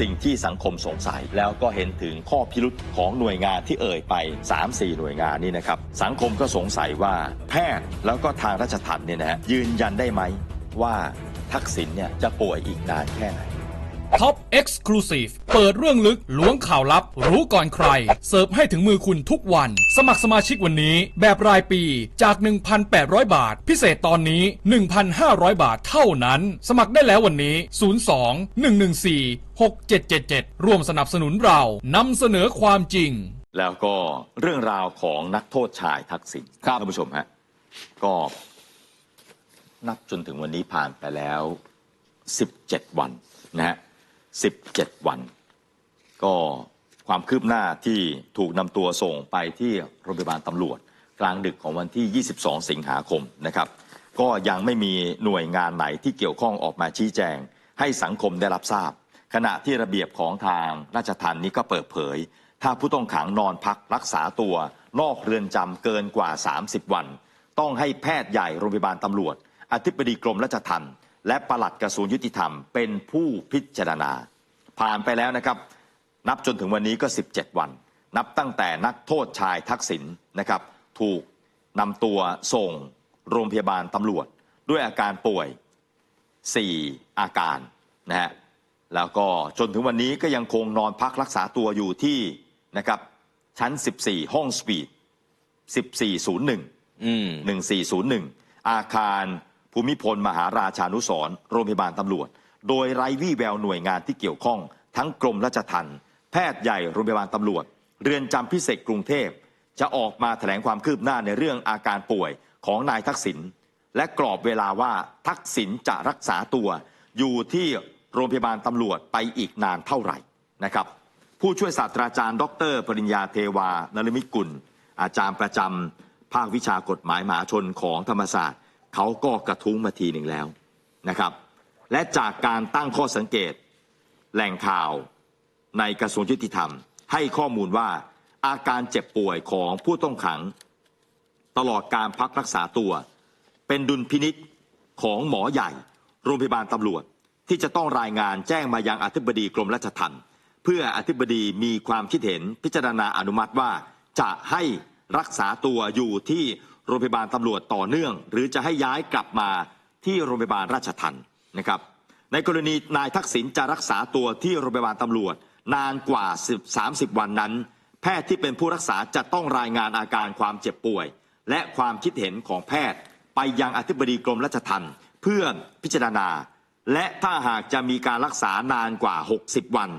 สิ่งที่สังคมสงสัย แล้วก็เห็นถึงข้อพิรุษของหน่วยงานที่เอ่ยไป 3-4 หน่วยงานนี่นะครับ สังคมก็สงสัยว่าแพทย์แล้วก็ทางราชทัณฑ์เนี่ยนะฮะยืนยันได้ไหมว่าทักษิณเนี่ยจะป่วยอีกนานแค่ไหน ท็อป Exclusive เปิดเรื่องลึกล้วงข่าวลับ รู้ก่อนใคร เสิร์ฟให้ถึงมือคุณทุกวัน สมัครสมาชิกวันนี้ แบบรายปีจาก 1,800 บาท พิเศษตอนนี้ 1,500 บาทเท่านั้น สมัครได้แล้ววันนี้ 02 114 6777 ร่วมสนับสนุนเรานำเสนอความจริง แล้วก็เรื่องราวของนักโทษชายทักษิณครับท่านผู้ชมฮะก็นับจนถึงวันนี้ผ่านไปแล้ว 17 วันนะฮะ 17 วัน ก็ความคืบหน้าที่ถูกนำตัวส่งไปที่โรงพยาบาลตำรวจ กลางดึกของวันที่ 22 สิงหาคมนะครับ ก็ยังไม่มีหน่วยงานไหนที่เกี่ยวข้องออกมาชี้แจง ให้สังคมได้รับทราบ ขณะที่ระเบียบของทางราชทัณฑ์นี้ก็เปิดเผย ถ้าผู้ต้องขังนอนพักรักษาตัวนอกเรือนจำเกินกว่า 30 วัน ต้องให้แพทย์ใหญ่โรงพยาบาลตำรวจ อธิบดีกรมราชทัณฑ์ และปลัดกระทรวงยุติธรรม เป็นผู้พิจารณา ผ่านไปแล้วนะครับ นับจนถึงวันนี้ก็ 17 วัน นับตั้งแต่นักโทษชายทักษิณนะครับ ถูกนำตัวส่งโรงพยาบาลตำรวจ ด้วยอาการป่วย 4 อาการนะฮะแล้วก็จนถึงวันนี้ก็ยังคงนอนพักรักษาตัวอยู่ที่นะครับชั้น 14 ห้องสปีด1401อืม1401 อาคาร ภูมิพลมหาราชานุสรโรงพยาบาลตำรวจ โดยไร้วี่แววหน่วยงานที่เกี่ยวข้อง ทั้งกรมราชทัณฑ์แพทย์ใหญ่โรงพยาบาลตำรวจ เรือนจำพิเศษกรุงเทพ จะออกมาแถลงความคืบหน้าในเรื่องอาการป่วยของนายทักษิณและกรอบเวลาว่าทักษิณจะรักษาตัวอยู่ที่โรงพยาบาลตำรวจไปอีกนานเท่าไหร่นะครับ ผู้ช่วยศาสตราจารย์ ดร ปริญญาเทวานรมิตกุล อาจารย์ประจำภาควิชากฎหมายมหาชนของธรรมศาสตร์ เขาก็กระทุ้งมาทีหนึ่งแล้วนะครับ และจากการตั้งข้อสังเกตแหล่งข่าวในกระทรวงยุติธรรม ให้ข้อมูลว่าอาการเจ็บป่วยของผู้ต้องขัง ตลอดการพักรักษาตัว เป็นดุลพินิษของหมอใหญ่ โรงพยาบาลตำรวจ ที่จะต้องรายงานแจ้งมายังอธิบดีกรมราชทัณฑ์เพื่ออธิบดีมีความคิดเห็นพิจารณาอนุมัติว่าจะให้รักษาตัวอยู่ที่ โรงพยาบาลตำรวจต่อเนื่อง หรือจะให้ย้ายกลับมาที่โรงพยาบาลราชทัณฑ์นะครับในกรณีนายทักษิณจะรักษาตัวที่โรงพยาบาลตำรวจ นานกว่า 30 วันนั้น แพทย์ที่เป็นผู้รักษาจะต้องรายงานอาการความเจ็บป่วย และความคิดเห็นของแพทย์ ไปยังอธิบดีกรมราชทัณฑ์เพื่อพิจารณา และถ้าหากจะมีการรักษานานกว่า 60 วัน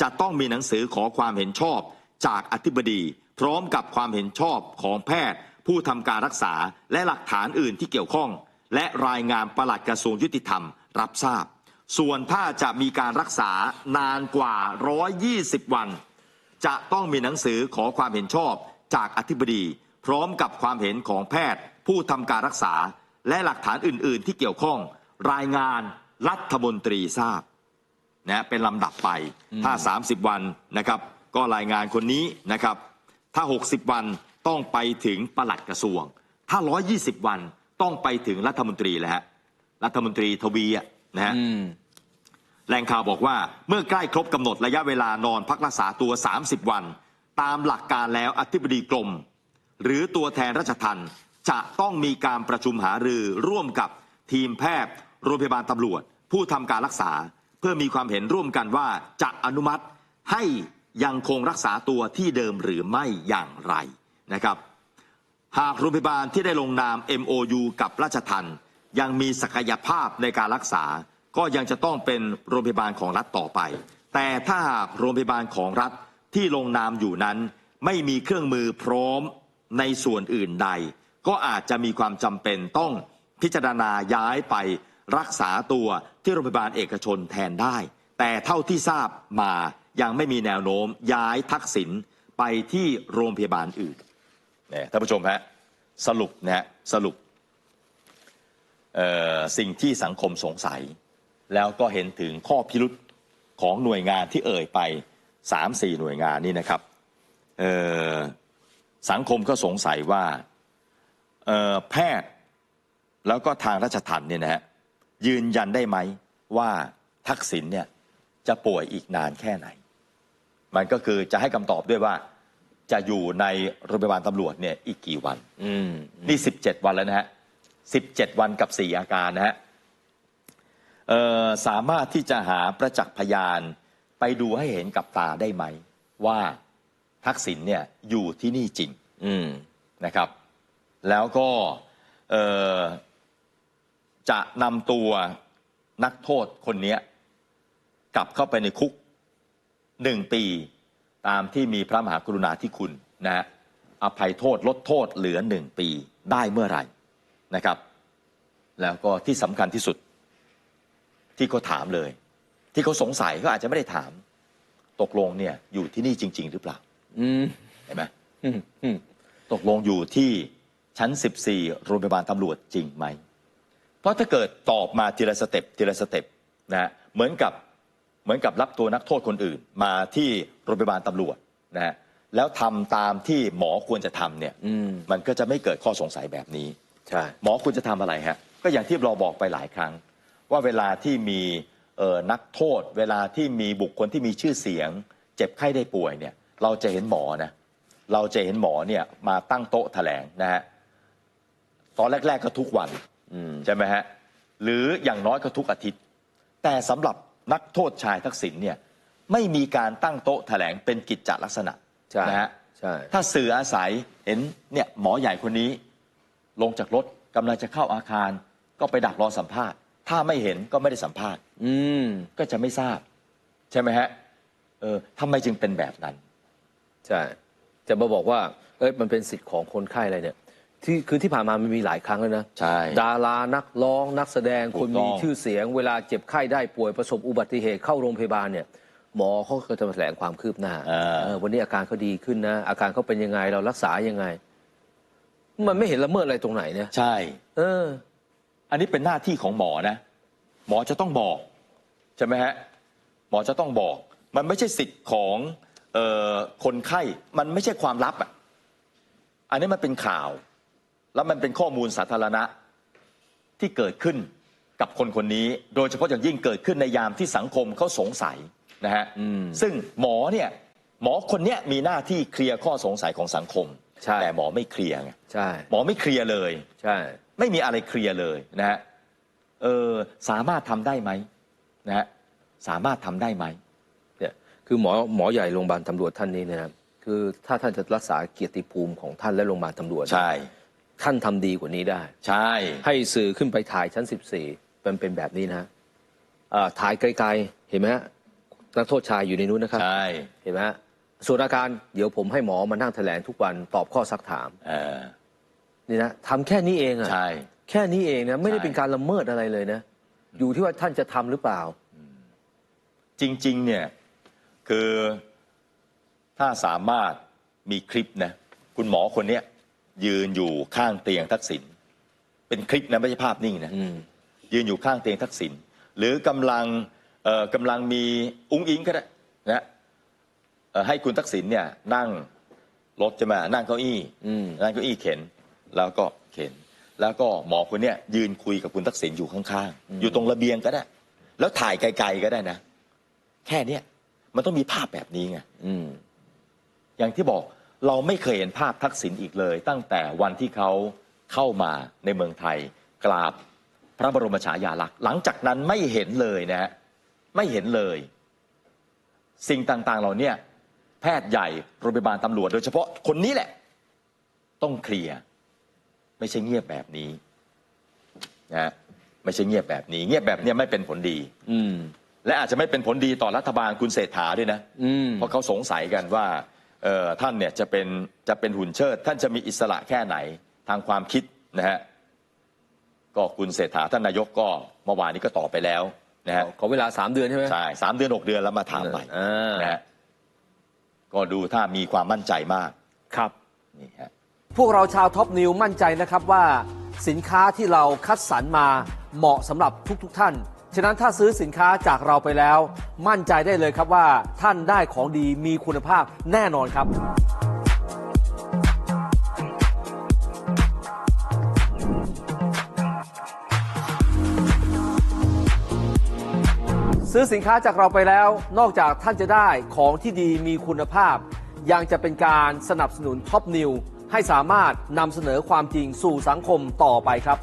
จะต้องมีหนังสือขอความเห็นชอบจากอธิบดี พร้อมกับความเห็นชอบของแพทย์ ผู้ทำการรักษาและหลักฐานอื่นที่เกี่ยวข้อง และรายงานปลัดกระทรวงยุติธรรม รับทราบ ส่วนถ้าจะมีการรักษานานกว่า 120 วัน จะต้องมีหนังสือขอความเห็นชอบจากอธิบดี พร้อมกับความเห็นของแพทย์ ผู้ทำการรักษา และหลักฐานอื่น ๆ ที่เกี่ยวข้อง รายงานรัฐมนตรีทราบนะเป็นลำดับไปถ้า 30 วันนะครับ ก็รายงานคนนี้นะครับ ถ้า 60 วัน ต้องไปถึงปลัดกระทรวง ถ้า 120 วันต้องไปถึงรัฐมนตรีแล้วฮะรัฐมนตรีทวีอะนะฮะอืมแหล่งข่าวบอกว่าเมื่อใกล้ครบกำหนดระยะเวลานอนพักรักษาตัว 30 วัน ตามหลักการแล้วอธิบดีกรม หรือตัวแทนราชทัณฑ์จะต้องมีการประชุมหารือร่วมกับทีมแพทย์โรงพยาบาลตำรวจ ผู้ทำการรักษา เพื่อมีความเห็นร่วมกันว่าจะอนุมัติให้ยังคงรักษาตัวที่เดิมหรือไม่อย่างไร นะครับ หากโรงพยาบาลที่ได้ลงนาม MOU กับราชทัณฑ์ยังมีศักยภาพในการรักษา ก็ยังจะต้องเป็นโรงพยาบาลของรัฐต่อไป แต่ถ้าหากโรงพยาบาลของรัฐที่ลงนามอยู่นั้น ไม่มีเครื่องมือพร้อมในส่วนอื่นใด ก็อาจจะมีความจำเป็นต้องพิจารณาย้ายไปรักษาตัวที่โรงพยาบาลเอกชนแทนได้ แต่เท่าที่ทราบมายังไม่มีแนวโน้มย้ายทักษิณไปที่โรงพยาบาลอื่น เนี่ยท่านผู้ชมฮะสรุปนะฮะสรุปสิ่งที่สังคมสงสัย แล้วก็เห็นถึงข้อพิรุษของหน่วยงานที่เอ่ยไปสามสี่หน่วยงานนี่นะครับสังคมก็สงสัยว่าแพทย์แล้วก็ทางราชทัณฑ์เนี่ยนะฮะยืนยันได้ไหมว่าทักษิณเนี่ยจะป่วยอีกนานแค่ไหน มันก็คือจะให้คำตอบด้วยว่า จะอยู่ในโรงพยาบาลตำรวจเนี่ยอีกกี่วันอืมนี่ 17 วันแล้วนะฮะ 17 วันกับ 4 อาการนะฮะเอ่อสามารถที่จะหาประจักษ์พยานไปดูให้เห็นกับตาได้ไหม ว่าทักษิณเนี่ยอยู่ที่นี่จริงอืมนะครับ แล้วก็เอ่อจะนำตัวนักโทษคนเนี้ยกลับเข้าไปในคุกหนึ่งปี ตามที่มีพระมหากรุณาธิคุณนะฮะอภัยโทษลดโทษเหลือหนึ่งปีได้เมื่อไหร่นะครับ แล้วก็ที่สำคัญที่สุดที่เขาถามเลย ที่เขาสงสัยเขาอาจจะไม่ได้ถาม ตกลงเนี่ยอยู่ที่นี่จริง ๆ หรือเปล่าอืมเห็นไหมอืมอืมตกลงอยู่ที่ชั้น 14 โรงพยาบาลตำรวจจริงไหม เพราะถ้าเกิดตอบมาทีละสเต็ปทีละสเต็ปนะฮะเหมือนกับเหมือนกับรับตัวนักโทษคนอื่นมาที่ โรงพยาบาลตำรวจนะฮะแล้วทำตามที่หมอควรจะทำเนี่ยอืม มันก็จะไม่เกิดข้อสงสัยแบบนี้ ใช่ หมอควรจะทำอะไรฮะ ก็อย่างที่เราบอกไปหลายครั้ง ว่าเวลาที่มีเอ่อนักโทษ เวลาที่มีบุคคลที่มีชื่อเสียง เจ็บไข้ได้ป่วยเนี่ย เราจะเห็นหมอนะ เราจะเห็นหมอเนี่ยมาตั้งโต๊ะแถลงนะฮะตอนแรก ๆ ก็ทุกวันอืม ใช่ไหมฮะหรืออย่างน้อยก็ทุกอาทิตย์ แต่สำหรับนักโทษชายทักษิณเนี่ย ไม่มีการตั้งโต๊ะแถลงเป็นกิจจลักษณะใช่นะฮะใช่ถ้าสื่ออาศัยเห็นเนี่ยหมอใหญ่คนนี้ลงจากรถกำลังจะเข้าอาคาร ก็ไปดักรอสัมภาษณ์ ถ้าไม่เห็นก็ไม่ได้สัมภาษณ์ อืมก็จะไม่ทราบ ใช่ไหมฮะเออทำไมจึงเป็นแบบนั้น ใช่จะมาบอกว่าเอ้ยมันเป็นสิทธิ์ของคนไข้อะไรเนี่ย ที่คือที่ผ่านมามันมีหลายครั้งแล้วนะใช่ ดารานักร้องนักแสดงถูคกนต้มีอง ชื่อเสียง เวลาเจ็บไข้ได้ป่วยประสบอุบัติเหตุเข้าโรงพยาบาลเนี่ย หมอเขาก็จะมาแถลงความคืบหน้าอ่า เออวันนี้อาการเขาดีขึ้นนะ อาการเขาเป็นยังไงเรารักษายังไง มันไม่เห็นละเมิดอะไรตรงไหนเนี่ยใช่ เออ อันนี้เป็นหน้าที่ของหมอนะ หมอจะต้องบอก ใช่ไหมฮะ หมอจะต้องบอก มันไม่ใช่สิทธิ์ของเออคนไข้ มันไม่ใช่ความลับอะ อันนี้มันเป็นข่าว แล้วมันเป็นข้อมูลสาธารณะที่เกิดขึ้นกับคนคนนี้ โดยเฉพาะอย่างยิ่งเกิดขึ้นในยามที่สังคมเขาสงสัย นะฮะอืมซึ่งหมอเนี่ยหมอคนเนี้ยมีหน้าที่เคลียร์ข้อสงสัยของสังคม ใช่ แต่หมอไม่เคลียร์ไงใช่ หมอไม่เคลียร์เลย ใช่ ไม่มีอะไรเคลียร์เลยนะฮะเออสามารถทำได้ไหมนะฮะสามารถทำได้ไหม เนี่ยคือหมอหมอใหญ่โรงพยาบาลตำรวจท่านนี้เนยนะครับคือถ้าท่านจะรักษาเกียรติภูมิของท่านและโรงพยาบาลตำรวจ ใช่ ท่านทำดีกว่านี้ได้ ใช่ ให้สื่อขึ้นไปถ่ายชั้น 14 เป็นเป็นแบบนี้นะฮะอ่าถ่ายไกลๆ เห็นไหมฮะ นักโทษชายอยู่ในนู้นนะครับใช่เห็นไหมฮะส่วนอาการเดี๋ยวผมให้หมอมานั่งแถลงทุกวันตอบข้อซักถามเออนี่นะทำแค่นี้เองอะใช่ แค่นี้เองนะไม่ได้ใช่ เป็นการละเมิดอะไรเลยนะ อยู่ที่ว่าท่านจะทำหรือเปล่า จริง ๆ เนี่ย คือถ้าสามารถมีคลิปนะ คุณหมอคนเนี้ยยืนอยู่ข้างเตียงทักษิณเป็นคลิปนะ ไม่ใช่ภาพนิ่งนะ อืม ยืนอยู่ข้างเตียงทักษิณหรือกำลังเอ่อ กำลังมีอุ้งอิงก็ได้นะเอ่อให้คุณทักษิณเนี่ยนั่งรถจะมานั่งเก้าอี้อืมนั่งเก้าอี้เข็นแล้วก็เข็น แล้วก็หมอคนเนี้ยยืนคุยกับคุณทักษิณอยู่ข้างๆ อยู่ตรงระเบียงก็ได้ แล้วถ่ายไกลๆก็ได้นะ แค่เนี้ยมันต้องมีภาพแบบนี้ไงอืมอย่างที่บอกเราไม่เคยเห็นภาพทักษิณอีกเลย ตั้งแต่วันที่เขาเข้ามาในเมืองไทย กราบพระบรมฉายาลักษณ์หลังจากนั้นไม่เห็นเลยนะฮะ ไม่เห็นเลย สิ่งต่างๆเหล่าเนี้ยแพทย์ใหญ่โรงพยาบาลตำรวจ โดยเฉพาะคนนี้แหละ ต้องเคลียร์ไม่ใช่เงียบแบบนี้นะฮะไม่ใช่เงียบแบบนี้ เงียบแบบเนี้ยไม่เป็นผลดี อืมและอาจจะไม่เป็นผลดีต่อรัฐบาลคุณเศรษฐาด้วยนะอืมเพราะเขาสงสัยกันว่าเอ่อท่านเนี่ยจะเป็นจะเป็นหุ่นเชิด ท่านจะมีอิสระแค่ไหนทางความคิดนะฮะก็คุณเศรษฐาท่านนายกก็เมื่อวานนี้ก็ตอบไปแล้ว นะฮะขอเวลาสามเดือนใช่ไหมใช่สามเดือนหกเดือนแล้วมาถามใหม่อ่านะฮะก็ดูถ้ามีความมั่นใจมากครับนี่ฮะ พวกเราชาวท็อปนิวมั่นใจนะครับว่า สินค้าที่เราคัดสรรมาเหมาะสำหรับทุกๆทท่าน ฉะนั้นถ้าซื้อสินค้าจากเราไปแล้ว มั่นใจได้เลยครับว่าท่านได้ของดีมีคุณภาพแน่นอนครับ ซื้อสินค้าจากเราไปแล้ว นอกจากท่านจะได้ของที่ดีมีคุณภาพ ยังจะเป็นการสนับสนุนท็อปนิวให้สามารถนำเสนอความจริงสู่สังคมต่อไปครับ